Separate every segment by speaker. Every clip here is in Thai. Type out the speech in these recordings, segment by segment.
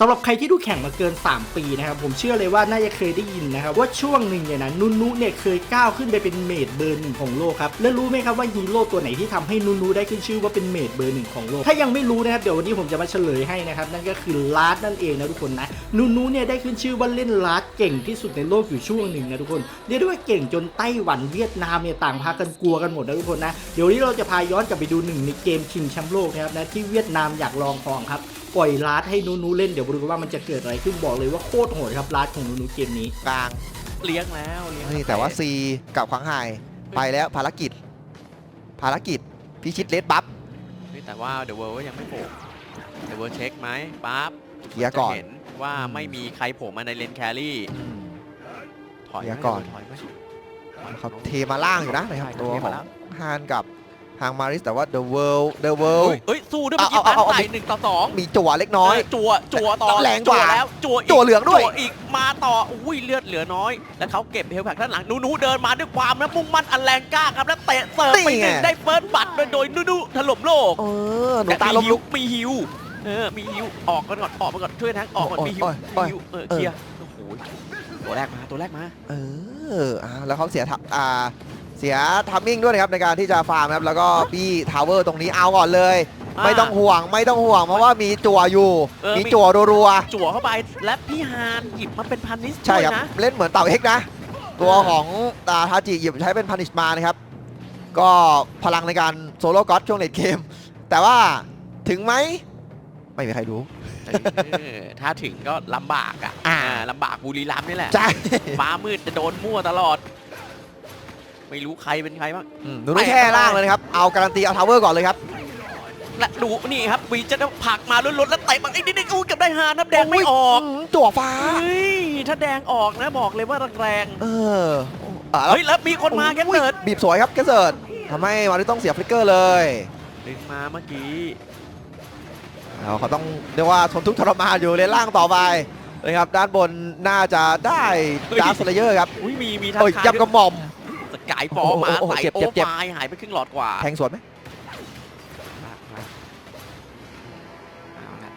Speaker 1: สำหรับใครที่ดูแข่งมาเกิน 3 ปีนะครับ ผมเชื่อเลยว่าน่าจะเคยได้ยินนะครับ ว่าช่วงหนึ่งเนี่ยนะนุนุเนี่ยเคยก้าวขึ้นไปเป็นเมดเบอร์หนึ่งของโลกครับ และรู้ไหมครับว่าฮีโร่ตัวไหนที่ทำให้นุนุได้ขึ้นชื่อว่าเป็นเมดเบอร์หนึ่งของโลก ถ้ายังไม่รู้นะครับเดี๋ยววันนี้ผมจะมาเฉลยให้นะครับ นั่นก็คือลาร์ดนั่นเองนะทุกคนนะนุนุเนี่ยได้ขึ้นชื่อว่าเล่นลาร์ดเก่งที่สุดในโลกอยู่ช่วงหนึ่งนะทุกคนเรียกได้ว่าเก่งจนไต้หวันเวียดนามเนี่ยต่างพากันกลัวกันหมดนะทุกคนนะเดี๋ยววันนี้เราจะพาย้อนกลับไปดูหนึ่งในเกมชิงแชมป์โลกนะครับนะที่เวียดนามอยากลองของครับปล่อยลาดให้นูนูเล่นเดี๋ยวมาดูกันว่ามันจะเกิดอะไรขึ้นบอกเลยว่าโคตรโหดครับลาดของนูนูเกมนี้
Speaker 2: กลาง
Speaker 3: เลี้ยงแล้วเลี้ยง
Speaker 2: นี่แต่ว่า C กับขวางหายไปแล้วภารกิจ ภารกิจพิชิตเลดบัฟ
Speaker 3: เฮ้ยแต่ว่าเดอะเวิร์ก็ยังไม่โผล่เดอะเวิร์เช็คไหมปั๊บ
Speaker 2: เคลียร์ก่อน
Speaker 3: จะเห็นว่าไม่มีใครโผล่มาในเลนแครี่ถอย
Speaker 2: เคลี
Speaker 3: ไหม
Speaker 2: ยร์ก่อน
Speaker 3: ถอยไหม
Speaker 2: เขาเทมาล่างอยู่นะนะครับ
Speaker 3: ใช่
Speaker 2: ตัว
Speaker 3: เท
Speaker 2: ขอ
Speaker 3: มางแล้ว
Speaker 2: ฮานกับ ทางมาริสแต่ว่า The World The World
Speaker 3: เฮ้ยเฮ้ยสู้ด้วยเมื่อกี้
Speaker 2: เอา
Speaker 3: ตัน
Speaker 2: เอาเอา
Speaker 3: ใส่หนึ่งต่อสอง
Speaker 2: มีจั่วเล็กน้อย
Speaker 3: เจั่วจั่วต่อ
Speaker 2: แรงกว่า
Speaker 3: จั่แล้วจั่วอีก
Speaker 2: จั่วเหลืองด้วย
Speaker 3: จั่วอีกมาต่ออุ้ยเลือดเหลือน้อย แล้วเขาเก็บเฮลแพ็กด้านหลังนูนูเดินมาด้วยความนะมุ่งมั่นอันแรงกล้าครับแล้วเตะเสิร์ฟไปหนึ่งได้เฟิร์สบัตรโดยโดยนูนูถล่มโลก
Speaker 2: เออหนูตาลมลุก
Speaker 3: มีฮิว เออ มีฮิว ออกกันก่อน ออกมาก่อน ช่วยทั้งออกก่อน
Speaker 2: โอ้ย
Speaker 3: มีฮิว
Speaker 2: โอ้ย
Speaker 3: มีฮิว เออ
Speaker 2: เออ
Speaker 3: เคลียร์ โอ้โห ตัวแรกมา ตัวแรกมา
Speaker 2: เอออ่าแล้วเขาเสียทับอ่า เสียทัมมิ่งด้วยนะครับในการที่จะฟาร์มครับแล้วก็บี้ทาวเวอร์ตรงนี้เอาก่อนเลย
Speaker 3: อ่า
Speaker 2: ไม่ต้องห่วงไม่ต้องห่วงเพราะว่ามีจั่วอยู่
Speaker 3: เออ
Speaker 2: มี
Speaker 3: มี
Speaker 2: จั่วรัว
Speaker 3: จั่วเข้าไปและพี่ฮานหยิบมาเป็นพันนิส
Speaker 2: ๆใช่ครับ
Speaker 3: ด้วยนะ
Speaker 2: เล่นเหมือนเต่าเอ็กนะ ตัวของตาทาจิหยิบใช้เป็นพันิชมานะครับ ก็พลังในการโซโล่ก็อตช่วงเลดเกม แต่ว่าถึงไหมไม่มีใครรู้
Speaker 3: เออถ้าถึงก็ลำบากอะ
Speaker 2: อ่า
Speaker 3: อ่าลำบากบุรีรัมย์นี่แหละ
Speaker 2: ใช่
Speaker 3: ฟ้ามืดจะโดนมั่วตลอด ไม่รู้ใครเป็นใครบ้าง
Speaker 2: อืมหนูต้องแช่ล่างเลยนะครับ เอาการันตีเอาทาวเวอร์ก่อนเลยครับ
Speaker 3: และดูนี่ครับวีจะผลักมาลุ้นๆแล้วเตะมาไอ้นิดๆอู้เกับได้ฮานน้ำแดงไม่ออก
Speaker 2: มจั่วฟ้า
Speaker 3: เฮ้ยถ้าแดงออกนะบอกเลยว่าแรง
Speaker 2: เอออะ
Speaker 3: ๆ
Speaker 2: แล้ว
Speaker 3: เฮ้ยแล้วมีคนมาแกเกิด
Speaker 2: บีบสวยครับแกเซิร์ดทำให้มาริต้องเสียฟลิกเกอร์เลย
Speaker 3: ดึงมาเมื่อกี้
Speaker 2: แล้วเขาต้องเรียกว่าทนทุกข์ทรมานอยู่เลนล่างต่อไปนะครับด้านบนน่าจะได้
Speaker 3: เฮ้ย
Speaker 2: ดาร์คสเลเยอร์ครับ
Speaker 3: อุ้ยมีมีทัก
Speaker 2: เอ้ย
Speaker 3: ทาย
Speaker 2: ยับกระหม่อม
Speaker 3: สกายฟอร์มา
Speaker 2: โอ้โห
Speaker 3: ใส่
Speaker 2: เจ็บ
Speaker 3: โอ
Speaker 2: เจ็บเจ็บ
Speaker 3: ไฟหายไปครึ่งหลอดกว่า
Speaker 2: แทงสวนไหม
Speaker 3: มามาเอาละ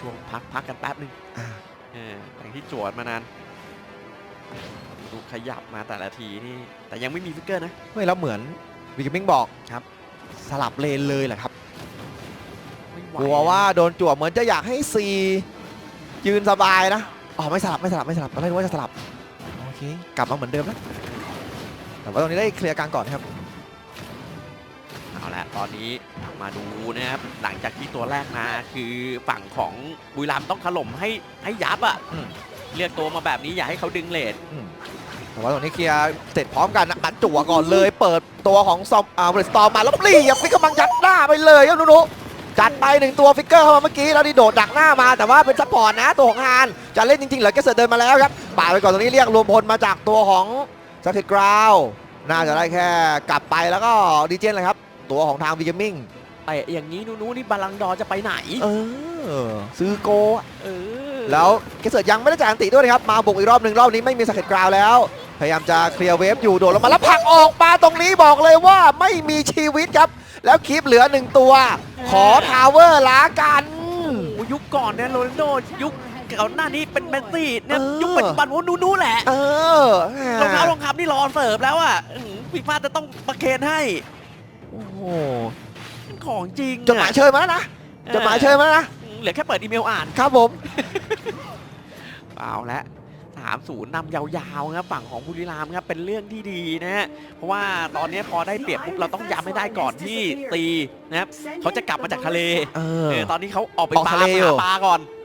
Speaker 3: ช่วงพักพักกันแป๊บหนึง
Speaker 2: อ่า
Speaker 3: เออหลังที่จวดมานานดูขยับมาแต่ละทีนี่ แต่ยังไม่มีฟิกเกอร์นะ
Speaker 2: เฮ้ยแล้วเหมือนวิกมิงบอก
Speaker 3: ครับ
Speaker 2: สลับเลนเลยแหละครับ
Speaker 3: ไม่ไห
Speaker 2: กลัวว่าโดนจั่วเหมือนจะอยากให้ซียืนสบายนะอ๋อไม่สลับไม่สลับไม่สลับตอนแรกนึกว่าจะสลับโอเคกลับมาเหมือนเดิมแล้ว แต่ว่าตรงนี้ได้เคลียร์กลางก่อนครับ
Speaker 3: เอาละตอนนี้มาดูนะครับหลังจากที่ตัวแรกมาคือฝั่งของบุรีรัมย์ต้องถล่มให้ให้ยับอะ
Speaker 2: อืม
Speaker 3: เรียกตัวมาแบบนี้อย่าให้เขาดึงเลท
Speaker 2: อืมแต่ว่าตรงนี้เคลียร์เสร็จพร้อมกันนะอัดจั่วก่อนเลย เปิดตัวของซอมอ่าบริสตอมมาแล้วปรีกับฟิกกำลังยัดหน้าไปเลยครับนุนุจัดไปหนึ่งตัวฟิกเกอร์เข้ามาเมื่อกี้แล้วนี่โดดดักหน้ามาแต่ว่าเป็นซัพพอร์ตนะตัวของฮานจะเล่นจริงๆเหรอแกเสิร์ตเดินมาแล้วครับป่าดไปก่อนตรงนี้เรียกรวมพลมาจากตัวของ ซักเกตกราวน่าจะได้แค่กลับไปแล้วก็ดีเจนเลยครับ ตัวของทางวีเกมมิ่ง
Speaker 3: แต่อย่างนี้นูๆนี่บาลังก์ดอร์จะไปไหน
Speaker 2: เออ ซื้อโกอะ
Speaker 3: เออ
Speaker 2: แล้วเกสเซิร์ตยังไม่ได้จ่ายอันติด้วยนะครับ มาบุกอีกรอบหนึ่งรอบนี้ไม่มีสเก็ตกราวแล้ว พยายามจะเคลียร์เวฟอยู่โดดลงมาแล้วผลักออกมาตรงนี้บอกเลยว่าไม่มีชีวิตครับ แล้วคลิปเหลือหนึ่งตัว ขอทาวเวอร์ลากัน
Speaker 3: โอ้ยุคก่อนเนี่ยโรนัลโดยุค ก่อนหน้านี้เป็นเมสซี่เนี่ย
Speaker 2: เออ
Speaker 3: ยุคปัจจุบันโอ้นูๆแหละ
Speaker 2: เออ
Speaker 3: รองเท้ารองคำนี่รอเสิร์ฟแล้วอะอื้อหือฟีฟ่าจะต้องประเคนให้
Speaker 2: โอ้โห
Speaker 3: เป็นของจริงอะ
Speaker 2: จดหมายเชิญมาแล้วนะจดหมายเชิญมาแล้วนะ
Speaker 3: เหลือแค่เปิดอีเมลอ่าน
Speaker 2: ครับผม
Speaker 3: เอาละสามศูนย์นำยาวๆครับฝั่งของบุรีรัมย์ครับเป็นเรื่องที่ดีนะฮะเพราะว่าตอนนี้พอได้เปรียบปุ๊บเราต้องย้ำให้ได้ก่อนที่ตีนะครับเขาจะกลับมาจากทะเล
Speaker 2: เอ
Speaker 3: เอ
Speaker 2: อ
Speaker 3: อตอนนี้เขาออกไป
Speaker 2: ออก
Speaker 3: ปลา
Speaker 2: ทะเลอยู่
Speaker 3: หาปลาก่อนอืม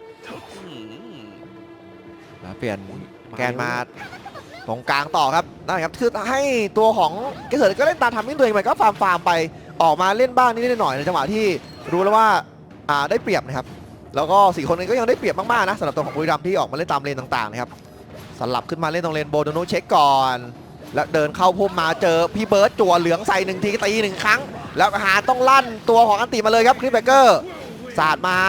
Speaker 2: แล้วเปลี่ยนแกนมาตรงกลางต่อครับนั่นครับคือให้ตัวของเกสเซิร์ตก็เล่นตามทำให้ตัวเองไปก็ฟาร์มฟาร์มไปออกมาเล่นบ้างนิดๆหน่อยๆในจังหวะที่รู้แล้วว่าอ่าได้เปรียบนะครับ แล้วก็สี่คนนี้ก็ยังได้เปรียบมากๆนะสำหรับตัวของบุรีรัมย์ที่ออกมาเล่นตามเลนต่างๆนะครับสลับขึ้นมาเล่นตรงเลนโบโดโนเช็คก่อน แล้วเดินเข้าพุ่มมาเจอพี่เบิร์ดจั่วเหลืองใส่หนึ่งทีตีหนึ่งครั้ง แล้วหาต้องลั่นตัวของอันติมาเลยครับคริสเบเกอร์สาดมา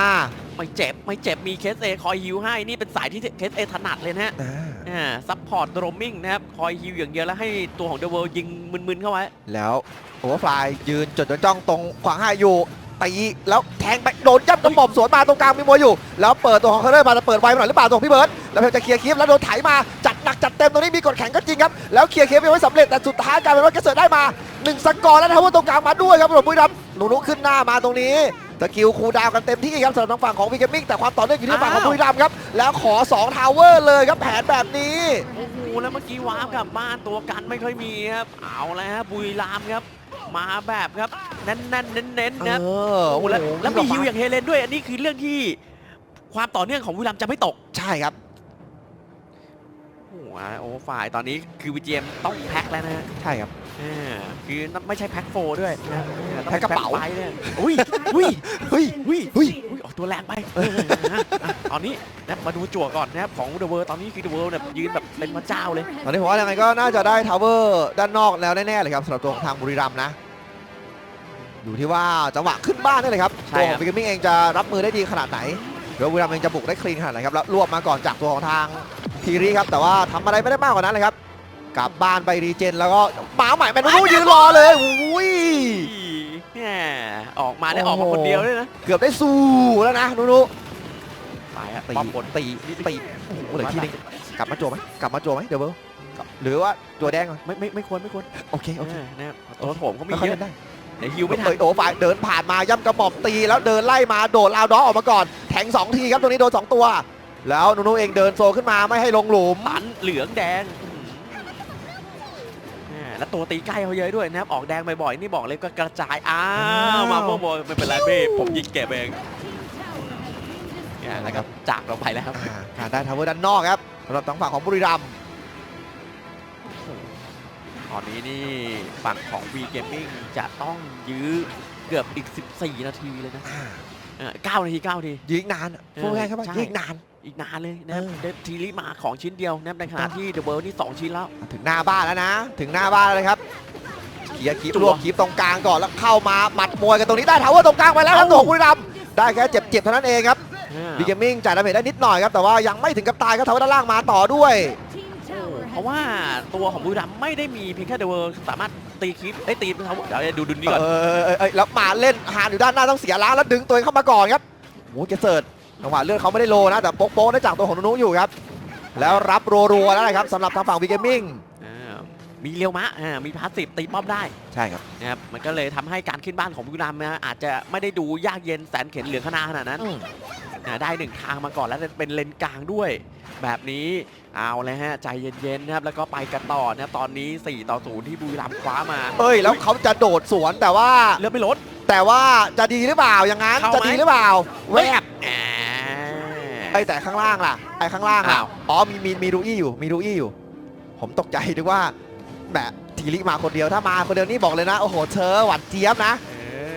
Speaker 3: ไม่เจ็บไม่เจ็บมีเคสเอคอยฮิวให้นี่เป็นสายที่เคสเอถนัดเลยนะฮะ
Speaker 2: อ่า
Speaker 3: อ่าซัพพอร์ตโรมมิ่งนะครับคอยฮิวอย่างเดียวแล้วให้ตัวของเดอะเวิลด์ยิงมึนๆเข้าไว้
Speaker 2: แล้วโอเวอร์ฟลายยืนจดจ้องตรงขวางให้อยู่ตีแล้วแทงไปโดนยับกระหม่อมสวนมาตรงกลางมีมวยอยู่ แล้วเปิดตัวของเคอร์เรอร์มาจะเปิดไวมาหน่อยหรือเปล่าตัวของพี่เบิร์ดแล้วพยายามจะเคลียร์คลิปแล้วโดนไถมาจัดหนักจัดเต็มตรงนี้มีกดแข่งก็จริงครับแล้วเคลียร์คลิปยังไม่สำเร็จแต่สุดท้ายกลายเป็นว่าแกเสิร์ตได้มาหนึ่งสกอร์แล้วนะครับว่าตรงกลางมาด้วยครับสำหรับบุรีรัมย์หนูนุขึ้นหน้ามาตรงนี้ สกิลคูลดาวน์กันเต็มที่ครับสำหรับทางฝั่งของวีเกมมิ่งแต่ความต่อเนื่องอยู่ที่ฝั่งของ
Speaker 3: อ้าว
Speaker 2: บุรีรัมย์ครับแล้วขอ2ทาวเวอร์เลยครับแผนแบบนี้
Speaker 3: โอ้โหแล้วเมื่อกี้วาร์ปกลับบ้านตัวกันไม่ค่อยมีครับเอาแล้วฮะบุรีรัมย์ครับมาแบบครับแน่นๆเน้นๆนะครับ
Speaker 2: เออ
Speaker 3: โอ้โหแล้ว
Speaker 2: โอ้โห
Speaker 3: แล้วมีฮิวอย่างเฮเลนด้วย อันนี้คือเรื่องที่ความต่อเนื่องของบุรีรัมย์จะไม่ตก
Speaker 2: ใช่ครับ
Speaker 3: โอ้โหโอ้ฝ่ายตอนนี้คือวีเจมต้องแพ็คแล้วนะฮะ
Speaker 2: ใช่ครับ
Speaker 3: อ่าคือไม่ใช่แพ็คโฟร์ด้วยนะต้อง
Speaker 2: แพ็คกระเป๋า
Speaker 3: ไฟเลยอุ้ยอุ้ย
Speaker 2: เฮ้ย
Speaker 3: อุ้ย
Speaker 2: เฮ้ย
Speaker 3: อุ้ยออกตัวแรงไปเออนะอะตอนนี้นะมาดูจั่วก่อนนะครับของเดอะเวิร์ตอนนี้คือเดอะเวิร์เนี่ยยืนแบบเป็นพระเจ้าเลย
Speaker 2: ตอนนี้ผมว่ายังไงก็น่าจะได้ทาวเวอร์ด้านนอกแล้วแน่ๆเลยครับสำหรับตัวของทางบุรีรัมย์นะ อยู่ที่ว่าจังหวะขึ้นบ้านนี่เลยครับ
Speaker 3: ใช่
Speaker 2: ตัว
Speaker 3: ค
Speaker 2: ข
Speaker 3: รั
Speaker 2: อบงบิกมิ่งเองจะรับมือได้ดีขนาดไหนหรือว่าบุรีรัมย์เองจะบุกได้คลีนขนาดไหนครับแล้วรวบมาก่อนจากตัวของทางทีรีครับแต่ว่าทำอะไรไม่ได้มากกว่านั้นเลยครับ กลับบ้านไปรีเจนแล้วก็หมาใหม่แมนนูยืนรอเลยอุ้ย
Speaker 3: แหมออกมาได้ออกมาคนเดียวด้วยนะ
Speaker 2: เกือบได้สู้แล้วนะนูนู
Speaker 3: ไปอะ
Speaker 2: ตี
Speaker 3: ป้อมบน
Speaker 2: ตีตีโอ้โหเหลือทีนึงกลับมาโจมไหมกลับมาโจมไหมเดี๋ยวเบิร์หรือว่าตัวแดงก่อน
Speaker 3: ไม่ไม่ไม่ควรไม่ควร
Speaker 2: โอเคโอเค
Speaker 3: เออนะครับตัวโถมเขามี
Speaker 2: ไม่ค่อย
Speaker 3: เย
Speaker 2: เล่
Speaker 3: อะ
Speaker 2: นได้
Speaker 3: เดี๋ยวฮิวไม่ทัน
Speaker 2: เปิดโอ้ฝ่ายเดินผ่านมาย่ำกระหม่อมตีแล้วเดินไล่มาโดดลาวด็อกออกมาก่อนแทงสองทีครับตรงนี้โดนสองตัว แล้วนูนูเองเดินโซขึ้นมาไม่ให้ลงหลุม
Speaker 3: ตันเหลืองแดงอืม แหมแล้วตัวตีใกล้เขาเยอะด้วยนะครับออกแดงบ่อยๆนี่บอกเลยก็กระจายอ้าวมาโมโมไม่เป็นไรเบ้ผมยิงเก็บเองเนี่ยแล้วก็จากเราไปแล้วครับ
Speaker 2: อ่าการได้ทาวเวอร์ด้านนอกครับสำหรับทางฝั่งของบุรีรัมย์
Speaker 3: ตอนนี้นี่ฝั่งของ V Gaming จะต้องยื้อเกือบอีก 14 นาทีเลยนะ
Speaker 2: อ่า
Speaker 3: เออ9นาที9นาที
Speaker 2: ยิงนานอะ
Speaker 3: เออ
Speaker 2: พูดง่ายๆครับว่า
Speaker 3: ใช่
Speaker 2: ยิงนาน
Speaker 3: อีกนานเลยนะครับ
Speaker 2: เออ
Speaker 3: เดฟทีรีมาของชิ้นเดียวนะครับในขณะที่เดอะเบิร์นี่2ชิ้นแล้ว
Speaker 2: ถึงหน้าบ้านแล้วนะ ถึงหน้าบ้านแล้วเลยครับเคลียร์คีบ
Speaker 3: จั่ว
Speaker 2: รวบคีบตรงกลางก่อนแล้วเข้ามาหมัดมวยกันตรงนี้ได้ทาวเวอร์ตรงกลางไปแล้วครับ
Speaker 3: เอ้า
Speaker 2: ตัวของบุรีรัมย์ได้แค่เจ็บๆเท่านั้นเองครับ
Speaker 3: อ่า
Speaker 2: บีเกมมิ่งจ่ายดาเมจได้นิดหน่อยครับแต่ว่ายังไม่ถึงกับตายครับทาวเวอร์ด้านล่างมาต่อด้วย
Speaker 3: เพราะว่าตัวของบุรีรัมย์ไม่ได้มีเพียงแค่เดอะเวิร์สามารถตีคลิปได้ยตีเขาเดี๋ยวดูดูนี่ก่อน
Speaker 2: เออเออเออเออแล้วมาเล่นหานอยู่ด้านหน้าต้องเสียล้างแล้วดึงตัวเองเข้ามาก่อนครับโอ้โหเกเซิร์ด จังหวะเลือดเขาไม่ได้โลนะ แต่โป๊กๆได้จากตัวของนุนุอยู่ครับ แล้วรับรัวๆแล้วนะครับสำหรับทางฝั่งวีเกมมิ่ง
Speaker 3: อ่ามีเรียวมะอ่ามีพาสซีฟตีป้อมได้
Speaker 2: ใช่ครับ
Speaker 3: นะครับมันก็เลยทำให้การขึ้นบ้านของบุรีรัมย์นะอาจจะไม่ได้ดูยากเย็นแสนเข็นเหลืองขนาดนั้นอ่าได้หนึ่งทางมาก่อนแล้วเป็นเลนกลางด้วย แบบนี้เอาเลยฮะใจเย็นๆนะครับแล้วก็ไปกันต่อนะครับตอนนี้ 4 ต่อ0ที่บุรีรัมย์คว้ามา
Speaker 2: เอ้ยแล้วเขาจะโดดสวนแต่ว่า
Speaker 3: เลือดไม่ลด
Speaker 2: แต่ว่าจะดีหรือเปล่าอย่างนั้น
Speaker 3: เข้าไหม
Speaker 2: จะดีหรือเปล่าแวบ
Speaker 3: อ่า
Speaker 2: ไอ้ยแต่ข้างล่างล่ะไอ้ข้างล่างอะ
Speaker 3: อ้าว
Speaker 2: อ๋อมีมีมีรูอี้อยู่มีรูอี้อยู่ ผมตกใจนึกว่าแบบทีริมาคนเดียวถ้ามาคนเดียวนี่บอกเลยนะ โอ้โหเธอหวานเจี๊ยบนะ
Speaker 3: เอ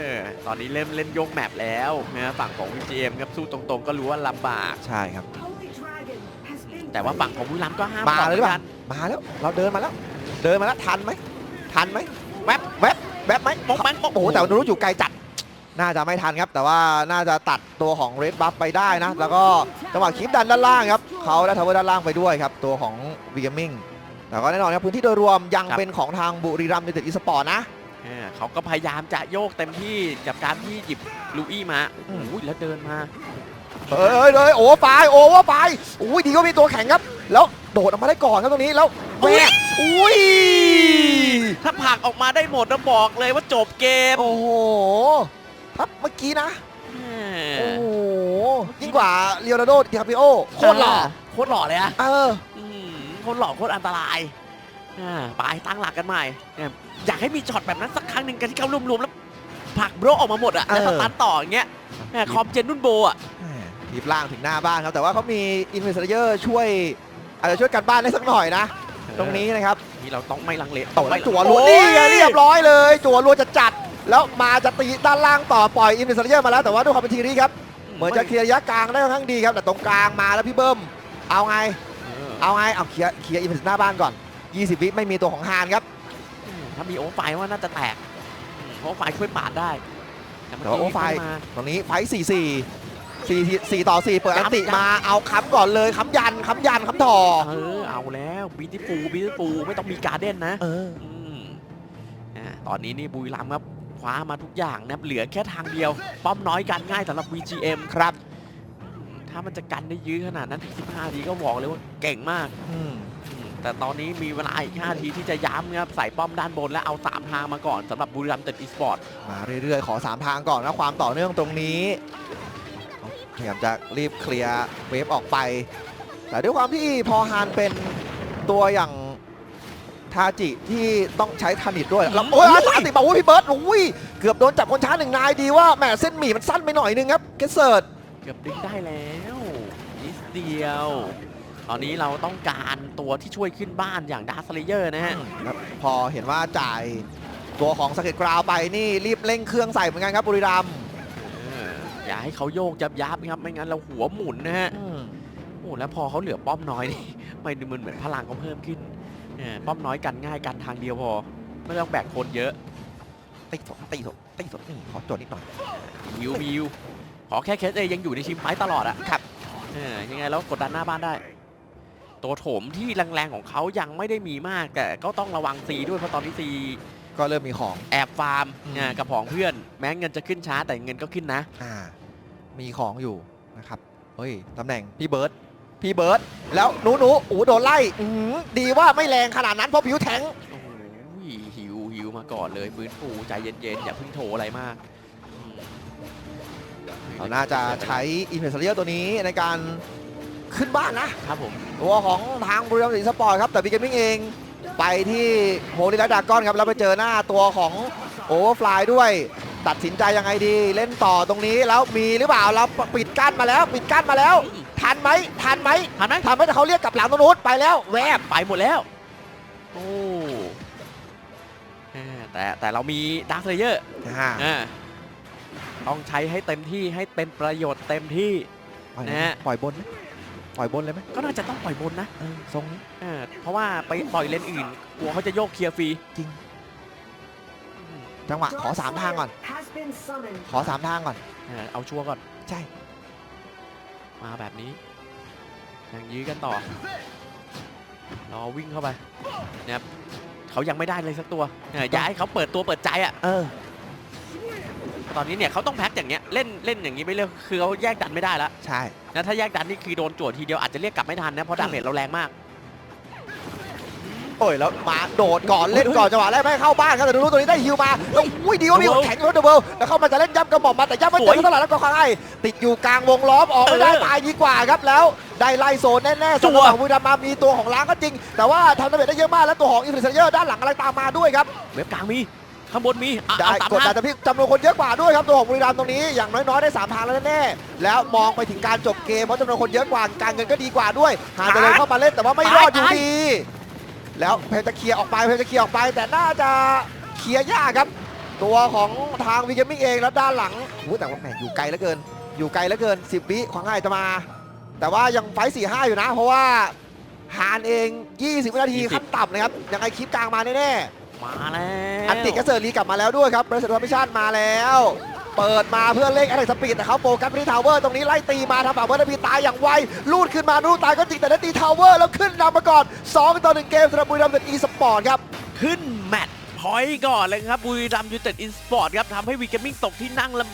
Speaker 3: อตอนนี้เล่นเล่นโยกแมปแล้วนะฝั่งของ VGM ครับสู้ตรงๆ ก็รู้ว่าลำบาก
Speaker 2: ใช่ครับ
Speaker 3: แต่ว่าฝั่งของบุรีรัมย์ก็ห้าม
Speaker 2: มาเลยหรือเป
Speaker 3: กั
Speaker 2: ล่านมาแล้วเราเดินมาแล้ว เดินมาแล้วทันไหมทันไหมแวบแวบแวบไหม
Speaker 3: ปกแมงปก
Speaker 2: โอ้โหแต่รู้อยู่ไกลจัด น่าจะไม่ทันครับ แต่ว่าน่าจะตัดตัวของเรดบัฟไปได้นะ แล้วก็จังหวะคลิปดันด้านล่างครับเขาได้ทาวเวอร์ด้านล่างไปด้วยครับ ตัวของวีเกมมิ่งแต่ก็แน่นอนครับพื้นที่โดยรวมยังเป็นของทางบุรีรัมย์ยูไนเต็ดอีสปอร์ตนะ
Speaker 3: เออเขาก็พยายามจะโยกเต็มที่กับการที่หยิบลูอี้มา
Speaker 2: อืม
Speaker 3: โอ้ยแล้วเดินมา
Speaker 2: เอ้ยเอ้ยโอ้ไฟโอ้ว่าไฟอุ้ยดีก็มีตัวแข็งครับ แล้วโดดออกมาได้ก่อนครับตรงนี้แล้วแหวกอุ้ย
Speaker 3: ถ้าผลักออกมาได้หมดนะบอกเลยว่าจบเกม
Speaker 2: โอ้โห ครับเมื่อกี้นะ
Speaker 3: เอ
Speaker 2: โอ้
Speaker 3: อ
Speaker 2: โหยิ่งกว่าเลโอนาร์โดดิคาปิโอโคตรหล่อ
Speaker 3: โคตรหล่อเลยอะ
Speaker 2: เออ
Speaker 3: อืมโคตรหล่อโคตรอันตรายอ่าไปตั้งหลักกันใหม่เนี่ยอยากให้มีช็อตแบบนั้นสักครั้งหนึ่งกันที่เขารวมๆแล้วผลักโบรออกมาหมดอะแล้วสตันต่ออย่างเงี้ยแหม่คอมเจนนุ่นโบอะ
Speaker 2: ทีบล่างถึงหน้าบ้านครับ แต่ว่าเขามีอินเวสเตอร์ช่วย อาจจะช่วยกันบ้านได้สักหน่อยนะ ตรงนี้นะครับ
Speaker 3: นี่เราต้องไม่ลังเล
Speaker 2: โอ้
Speaker 3: ไม่
Speaker 2: ยจั่วรัวนี่ไงเรียบร้อยเลย จั่วรัวจะจัด แล้วมาจะตีด้านล่างต่อปล่อยอินเวสเตอร์มาแล้วแต่ว่าด้วยความเป็นทีนี้ครับ เหมือนจะเคลียร์ระยะกลางได้ค่อนข้างดีครับ แต่ตรงกลางมาแล้วพี่เบิ้ม เอาไง
Speaker 3: เออ
Speaker 2: เอาไง เอาเคลียร์เคลียร์อินเวสเตอร์หน้าบ้านก่อน 20 วิไม่มีตัวของฮานครับ
Speaker 3: ถ้ามีโอเวอร์ไฟล์ว่าน่าจะแตกอืมโอเวอร์ไฟล์ช่วยปาดได้เมื่
Speaker 2: แต่ว่าโอเวอร์ไฟล์
Speaker 3: เข้ามา
Speaker 2: ตรงนี้ไฟท์4 4 4 4ต่อ 4 เปิดอันติ
Speaker 3: ย้ำ
Speaker 2: มาเอาค้ำก่อนเลยค้ำยันค้ำยันค้ำถ่อ
Speaker 3: เออเอาแล้วบีทิฟูบีทิฟูไม่ต้องมีการ์เด้นนะ
Speaker 2: เออ
Speaker 3: อืมอ่าตอนนี้นี่บุรีรัมย์ครับ คว้ามาทุกอย่างนะครับเหลือแค่ทางเดียว ป้อมน้อยกันง่ายสำหรับ VGM
Speaker 2: ครับ
Speaker 3: ถ้ามันจะกันได้ยื้อขนาดนั้นถึง15ทีก็บอกเลยว่าเก่งมาก
Speaker 2: อืม
Speaker 3: อืมแต่ตอนนี้มีเวลาอีก 5 ทีที่จะย้ำนะครับใส่ป้อมด้านบนและเอา 3 ทางมาก่อนสำหรับบุรีรัมย์เต็ดอีสปอร์ต
Speaker 2: มาเรื่อยๆ ขอ 3 ทางก่อนนะความต่อเนื่องตรงนี้พยายามจะรีบเคลียร์เวฟออกไป แต่ด้วยความที่พอฮานเป็นตัวอย่าง ทาจิที่ต้องใช้ธนิตด้วยแล้วโอ้ยสามติบอกว่าพี่เบิร์ตอุ้ยเกือบโดนจับคนช้าหนึ่งนายดีว่าแหมเส้นหมี่มันสั้นไปหน่อยนึงครับเกสเซิร์ด
Speaker 3: เกือบดึงได้แล้วนิดเดียว ตอนนี้เราต้องการตัวที่ช่วยขึ้นบ้านอย่างดาร์ s เลเยอร์นะฮะ
Speaker 2: ครับพอเห็นว่าจ่ายตัวของสเก็ตกราวไปนี่รีบเร่งเครื่องใส่เหมือนกันครับบุรีรัมย์
Speaker 3: เอออย่าให้เขาโยกยับยับๆครับไม่งั้นเราหัวหมุนนะฮะ
Speaker 2: อืม
Speaker 3: โอ้แล้วพอเขาเหลือป้อมน้อยนี่ไม่ดูมันเหมือนพลังเขาเพิ่มขึ้นเออ ป้อมน้อยกันง่ายกันทางเดียวพอ ไม่ต้องแบกคนเยอะ
Speaker 2: ตีสดตีสดตีสดนี่ขอจดนิดหน่อย
Speaker 3: มิวมิวขอแค่เคสเอยังอยู่ในทีมไฟต์ตลอดอะครับเออยังไงแล้วกดดันหน้าบ้านได้ ตัวโถมที่แรงๆของเขายังไม่ได้มีมากแต่ก็ต้องระวังซีด้วยเพราะตอนนี้ซี
Speaker 2: ก็เริ่มมีของ
Speaker 3: แอบฟาร์ม
Speaker 2: อืม
Speaker 3: เนี่ยกับผองเพื่อน แม้เงินจะขึ้นช้าแต่เงินก็ขึ้นนะ
Speaker 2: อ่ามีของอยู่นะครับเฮ้ยตำแหน่งพี่เบิร์ต พี่เบิร์ตแล้วหนูหนูโอ้โหโดนไล่อื้อหือดีว่าไม่แรงขนาดนั้นเพราะผิวแข็ง
Speaker 3: โอ้โหหิวหิวมาก่อนเลยฟื้นฟูใจเย็นๆ อย่าเพิ่งโถอะไรมากอืม
Speaker 2: เราน่าจะใช้อินเวสเซียตัวนี้ในการขึ้นบ้านนะ
Speaker 3: ครับผม
Speaker 2: ตัวของทางบริษัทสีสปอร์ตครับ แต่บีเกมมิ่งเองไปที่โฮลิลัดดากอนครับ แล้วไปเจอหน้าตัวของโอเวอร์ฟลายด้วย ตัดสินใจยังไงดี เล่นต่อตรงนี้แล้วมีหรือเปล่าเราปิดกั้นมาแล้ว ปิดกั้นมาแล้ว ทันไหมทันไหม
Speaker 3: ทันไหม
Speaker 2: ทันไหมแต่เขาเรียกกลับหลังตรงนู้นไปแล้ว แวบ
Speaker 3: ไปหมดแล้ว โอ้เออแต่แต่เรามีดาร์ s เลเยอร์
Speaker 2: อ่า
Speaker 3: ต้องใช้ให้เต็มที่ให้เป็นประโยชน์เต็มที่
Speaker 2: ปล่อย
Speaker 3: นะฮะ
Speaker 2: ปล่อยบนไหมปล่อยบนเลยไหม
Speaker 3: ก็น่าจะต้องปล่อยบนนะ
Speaker 2: เออทรงนี้
Speaker 3: เออเพราะว่าไปปล่อยเลนอื่นกลัวเขาจะโยกเคลียร์ฟรี
Speaker 2: จริง จังหวะขอสามทางก่อน ขอสามทางก่อน
Speaker 3: เออเอาชัวร์ก่อน
Speaker 2: ใช่
Speaker 3: มาแบบนี้ยังยื้อกันต่อรอวิ่งเข้าไปนะครับเขายังไม่ได้เลยสักตัวเอออย่าให้เขาเปิดตัวเปิดใจอะ
Speaker 2: เออ
Speaker 3: ตอนนี้เนี่ยเขาต้องแพ็คอย่างเงี้ยเล่นเล่นอย่างนี้ไปเรื่อยคือเขาแยกดันไม่ได้แล้ว
Speaker 2: ใช่
Speaker 3: นะถ้าแยกดันนี่คือโดนจวดทีเดียวอาจจะเรียกกลับไม่ทันนะเพราะดาเมจเราแรงมาก
Speaker 2: โอ้ยแล้วมาโดดก่อนเล่นก่อนจังหวะแรกไม่ให้เข้าบ้านครับแต่ดูรู้ตัวนี้ได้ฮิวมาแล้วอุ้ยดีว่ามีคนแข็งอยู่เดอะเบิลแล้วเข้ามาจะเล่นย่ำกระหม่อมมาแต่ย่ำไม่เจอเท่าไหร่แล้วก็ข้างไอ้ติดอยู่กลางวงล้อมออกไม่ได้
Speaker 3: เออ
Speaker 2: ตายดีกว่าครับแล้วได้ไล่โซนแน่ๆ
Speaker 3: จั่
Speaker 2: ส่วน
Speaker 3: ว
Speaker 2: ของบุรีรัมย์มามีตัวของล้างก็จริง แต่ว่าทำดาเมจได้เยอะมากแล้วตัวของอินฟลูเซเยอร์ด้านหลังอะไรตามมาด้วยครับ
Speaker 3: เว็บกลางมีข้างบนมีอะ
Speaker 2: ได้
Speaker 3: เอาตาม
Speaker 2: กด
Speaker 3: มา
Speaker 2: ดันแต่พี่จำนวนคนเยอะกว่าด้วยครับตัวของบุรีรัมย์ตรงนี้อย่างน้อยๆได้สามทางแล้วแน่ๆแล้วมองไปถึงการจบเกมเพราะจำนวนคนเยอะกว่าการเงินก็ดีกว่าด้วยหาจะเลยเข้ามาเล่นแต่ว่าไม่รอดอยู่ดี แล้วเพชรจะเคลียร์ออกไปเพชรจะเคลียร์ออกไป แต่น่าจะเคลียร์ยากครับ ตัวของทางวีเกมมิ่งเองแล้วด้านหลังโอ้โหแต่ว่าแหมอยู่ไกลเหลือเกิน อยู่ไกลเหลือเกิน 10วิขวางง่ายจะมา แต่ว่ายังไฟสี่ห้าอยู่นะ เพราะว่าฮานเอง 20วินาที
Speaker 3: 20
Speaker 2: ขั้นต่ำนะครับยังไงคลิปกลางมาแน่
Speaker 3: มาแล้ว
Speaker 2: ๆอันติกระเซิร์รีกลับมาแล้วด้วยครับเบรสเซอร์มิชันมาแล้ว เปิดมาเพื่อเล่นแอตแทกสปีดแต่เขาโฟกัสไปที่ทาวเวอร์ตรงนี้ไล่ตีมาทำแบบว่าพีตายอย่างไวลูดขึ้นมาลูดตายก็จริงแต่ได้ตีทาวเวอร์แล้วขึ้นนำมาก่อน2ต่อ1เกมสำหรับบุรีรัมย์เป็นอีสปอร์ตครับ
Speaker 3: ขึ้นแมตช์พอยต์ก่อนเลยครับบุรีรัมย์ยูเต็ดอินสปอร์ตครับทำให้วีเกมมิ่งตกที่นั่งลำ